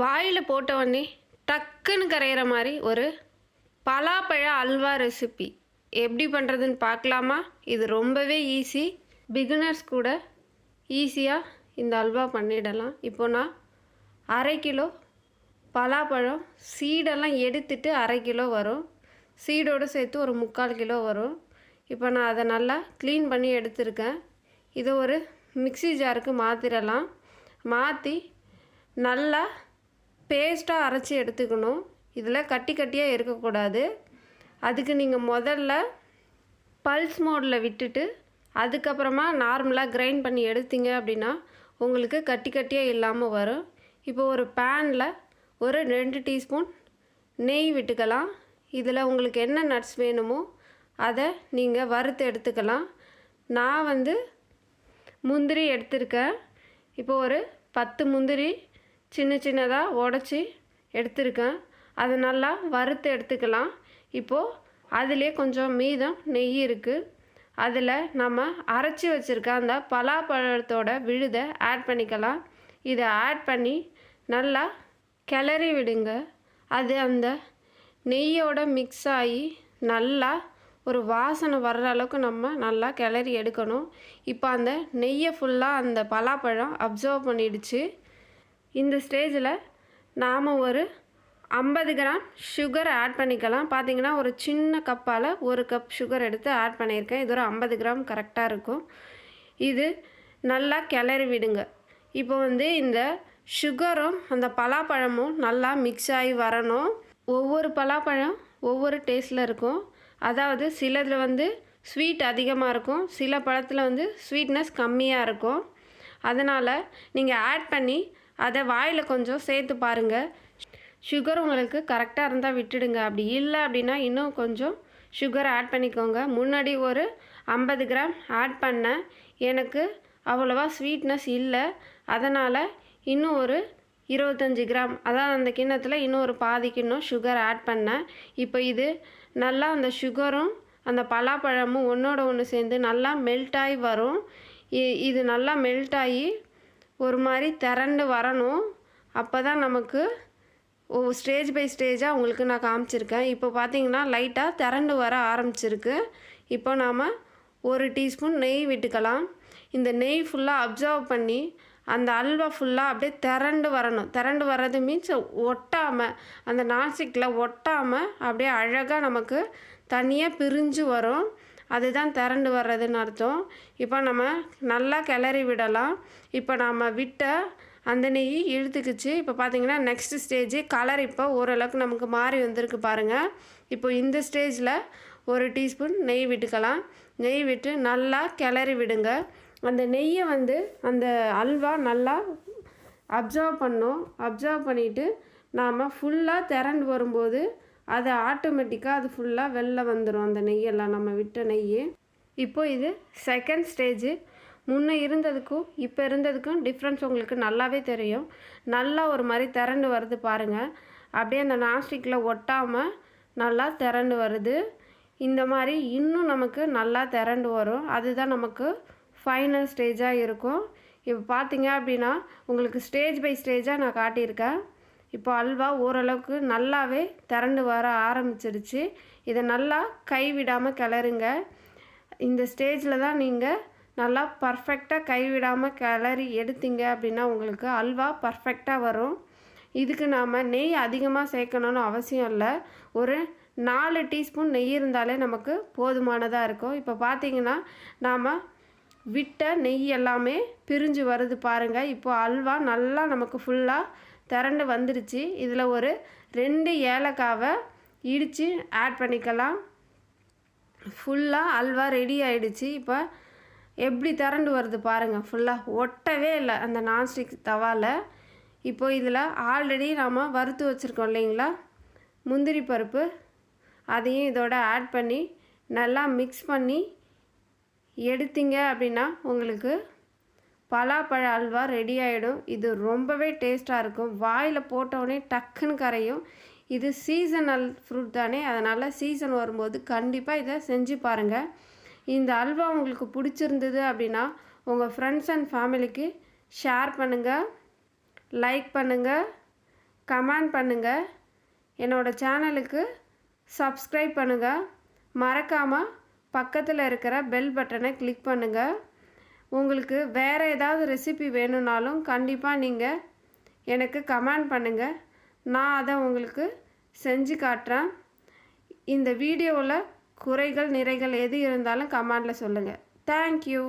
வாயில் போட்டவொடனே டக்குன்னு கரையிற மாதிரி ஒரு பலாப்பழ அல்வா ரெசிபி எப்படி பண்ணுறதுன்னு பார்க்கலாமா? இது ரொம்பவே ஈஸி பிகினர்ஸ் கூட ஈஸியாக இந்த அல்வா பண்ணிடலாம். இப்போ நான் அரை கிலோ பலாப்பழம் சீடெல்லாம் எடுத்துட்டு அரை கிலோ வரும். சீடோடு சேர்த்து ஒரு முக்கால் கிலோ வரும். இப்போ நான் அதை நல்லா க்ளீன் பண்ணி எடுத்திருக்கேன். இதை ஒரு மிக்ஸி ஜாருக்கு மாற்றிடலாம் மாற்றி நல்லா பேஸ்ட்டாக அரைச்சி எடுத்துக்கணும். இதில் கட்டி கட்டியாக இருக்கக்கூடாது. அதுக்கு நீங்கள் முதல்ல பல்ஸ் மோடில் விட்டுட்டு அதுக்கப்புறமா நார்மலாக கிரைண்ட் பண்ணி எடுத்தீங்க அப்படின்னா உங்களுக்கு கட்டி கட்டியாக இல்லாமல் வரும். இப்போ ஒரு பேனில் ஒரு ரெண்டு டீஸ்பூன் நெய் விட்டுக்கலாம். இதில் உங்களுக்கு என்ன நட்ஸ் வேணுமோ அதை நீங்கள் வறுத்து எடுத்துக்கலாம். நான் வந்து முந்திரி எடுத்திருக்கேன். இப்போ ஒரு பத்து முந்திரி சின்ன சின்னதாக உடச்சி எடுத்திருக்கேன். அதை நல்லா வறுத்து எடுத்துக்கலாம். இப்போது அதிலே கொஞ்சம் மீதம் நெய் இருக்குது அதில் நம்ம அரைச்சி வச்சுருக்க அந்த பலாப்பழத்தோட விழுதை ஆட் பண்ணிக்கலாம். இதை ஆட் பண்ணி நல்லா கிளறி விடுங்க. அது அந்த நெய்யோட மிக்ஸ் ஆகி நல்லா ஒரு வாசனை வர்ற அளவுக்கு நம்ம நல்லா கிளறி எடுக்கணும். இப்போ அந்த நெய்யை ஃபுல்லாக அந்த பலாப்பழம் அப்சர்வ் பண்ணிடுச்சு. இந்த ஸ்டேஜில் நாம் ஒரு ஐம்பது கிராம் சுகர் ஆட் பண்ணிக்கலாம். பார்த்தீங்கன்னா ஒரு சின்ன கப்பால் ஒரு கப் சுகர் எடுத்து ஆட் பண்ணியிருக்கேன். இது ஒரு ஐம்பது கிராம் கரெக்டாக இருக்கும். இது நல்லா கிளறி விடுங்க. இப்போ வந்து இந்த சுகரும் அந்த பலாப்பழமும் நல்லா மிக்ஸ் ஆகி வரணும். ஒவ்வொரு பலாப்பழம் ஒவ்வொரு டேஸ்ட்டில் இருக்கும். அதாவது சிலதில் வந்து ஸ்வீட் அதிகமாக இருக்கும். சில பழத்தில் வந்து ஸ்வீட்னஸ் கம்மியாக இருக்கும். அதனால் நீங்கள் ஆட் பண்ணி அதை வாயில் கொஞ்சம் சேர்த்து பாருங்கள் சுகர் உங்களுக்கு கரெக்டாக இருந்தால் விட்டுடுங்க. அப்படி இல்லை அப்படின்னா இன்னும் கொஞ்சம் சுகர் ஆட் பண்ணிக்கோங்க. முன்னாடி ஒரு ஐம்பது கிராம் ஆட் பண்ணேன் எனக்கு அவ்வளோவா ஸ்வீட்னஸ் இல்லை. அதனால் இன்னும் ஒரு இருபத்தஞ்சி கிராம் அதாவது அந்த கிண்ணத்தில் இன்னும் ஒரு பாதி கிண்ணம் சுகர் ஆட் பண்ணேன் இப்போ இது நல்லா அந்த சுகரும் அந்த பலாப்பழமும் ஒன்றோட ஒன்று சேர்ந்து நல்லா மெல்ட் ஆகி வரும். இ- இது நல்லா மெல்ட் ஆகி ஒரு மாதிரி திரண்டு வரணும். அப்போ தான் நமக்கு ஓ ஸ்டேஜ் பை ஸ்டேஜாக உங்களுக்கு நான் காமிச்சிருக்கேன். இப்போ பார்த்தீங்கன்னா லைட்டாக திரண்டு வர ஆரம்பிச்சிருக்கு. இப்போ நாம் ஒரு டீஸ்பூன் நெய் விட்டுக்கலாம். இந்த நெய் ஃபுல்லாக அப்சர்வ் பண்ணி அந்த அல்வா ஃபுல்லாக அப்படியே திரண்டு வரணும். திரண்டு வர்றது மீன்ஸ் ஒட்டாமல் அந்த நான்ஸ்டிக்கில் ஒட்டாமல் அப்படியே அழகாக நமக்கு தனியாக பிரிஞ்சு வரும். அதுதான் திரண்டு வர்றதுன்னு அர்த்தம். இப்போ நம்ம நல்லா கிளறி விடலாம். இப்போ நம்ம விட்ட அந்த நெய் இழுத்துக்குச்சு. இப்போ பார்த்தீங்கன்னா நெக்ஸ்ட் ஸ்டேஜ் கலர் இப்போ ஓரளவுக்கு நமக்கு மாறி வந்திருக்கு பாருங்கள் இப்போ இந்த ஸ்டேஜில் ஒரு டீஸ்பூன் நெய் விட்டுக்கலாம். நெய் விட்டு நல்லா கிளறி விடுங்க. அந்த நெய்யை வந்து அந்த அல்வா நல்லா அப்சர்வ் பண்ணோம் அப்சர்வ் பண்ணிவிட்டு நாம் ஃபுல்லாக திரண்டு வரும்போது அது ஆட்டோமேட்டிக்காக அது ஃபுல்லாக வெளில வந்துடும் அந்த நெய்யெல்லாம். நம்ம விட்ட நெய் இப்போ இது செகண்ட் ஸ்டேஜு முன்னே இருந்ததுக்கும் இப்போ இருந்ததுக்கும் டிஃப்ரென்ஸ் உங்களுக்கு நல்லாவே தெரியும். நல்லா ஒரு மாதிரி திரண்டு வருது பாருங்கள் அப்படியே அந்த நாஸ்டிக்கில் ஒட்டாமல் நல்லா திரண்டு வருது. இந்த மாதிரி இன்னும் நமக்கு நல்லா திரண்டு வரும். அதுதான் நமக்கு ஃபைனல் ஸ்டேஜாக இருக்கும். இப்போ பார்த்தீங்க அப்படின்னா உங்களுக்கு ஸ்டேஜ் பை ஸ்டேஜாக நான் காட்டியிருக்கேன். இப்போ அல்வா ஓரளவுக்கு நல்லாவே திரண்டு வர ஆரம்பிச்சிருச்சு. இதை நல்லா கைவிடாமல் கிளறுங்க. இந்த ஸ்டேஜில் தான் நீங்கள் நல்லா பர்ஃபெக்டாக கைவிடாமல் கிளறி எடுத்தீங்க அப்படின்னா உங்களுக்கு அல்வா பர்ஃபெக்டாக வரும். இதுக்கு நாம் நெய் அதிகமாக சேர்க்கணும்னு அவசியம் இல்லை. ஒரு நாலு டீஸ்பூன் நெய் இருந்தாலே நமக்கு போதுமானதாக இருக்கும். இப்போ பார்த்தீங்கன்னா நாம் விட்ட நெய் எல்லாமே பிரிஞ்சு வருது பாருங்கள் இப்போ அல்வா நல்லா நமக்கு ஃபுல்லாக திரண்டு வந்துருச்சு. இதில் ஒரு ரெண்டு ஏலக்காவை இடித்து ஆட் பண்ணிக்கலாம். ஃபுல்லாக அல்வா ரெடி ஆகிடுச்சு இப்போ எப்படி திரண்டு வருது பாருங்கள் ஃபுல்லாக ஒட்டவே இல்லை. அந்த நான்ஸ்டிக் தவாவில் இப்போ இதில் ஆல்ரெடி நாம் வறுத்து வச்சுருக்கோம் இல்லைங்களா? முந்திரி பருப்பு. அதையும் இதோட ஆட் பண்ணி நல்லா மிக்ஸ் பண்ணி எடுத்தீங்க அப்படின்னா உங்களுக்கு பலாப்பழ அல்வா ரெடி ஆகிடும் இது ரொம்பவே டேஸ்ட்டாக இருக்கும். வாயில் போட்டோடனே டக்குன்னு கரையும். இது சீசனல் ஃப்ரூட் தானே. அதனால் சீசன் வரும்போது கண்டிப்பாக இதை செஞ்சு பாருங்கள் இந்த அல்வா உங்களுக்கு பிடிச்சிருந்தது அப்படின்னா உங்கள் ஃப்ரெண்ட்ஸ் அண்ட் ஃபேமிலிக்கு ஷேர் பண்ணுங்கள் லைக் பண்ணுங்கள் கமெண்ட் பண்ணுங்கள் என்னோடய சேனலுக்கு சப்ஸ்கிரைப் பண்ணுங்கள் மறக்காமல் பக்கத்தில் இருக்கிற பெல் பட்டனை கிளிக் பண்ணுங்கள் உங்களுக்கு வேறு ஏதாவது ரெசிபி வேணும்னாலும் கண்டிப்பாக நீங்கள் எனக்கு கமெண்ட் பண்ணுங்கள் நான் அதை உங்களுக்கு செஞ்சு காட்டுறேன். இந்த வீடியோவில் குறைகள் நிறைகள் எது இருந்தாலும் கமெண்டில் சொல்லுங்கள் தேங்க்யூ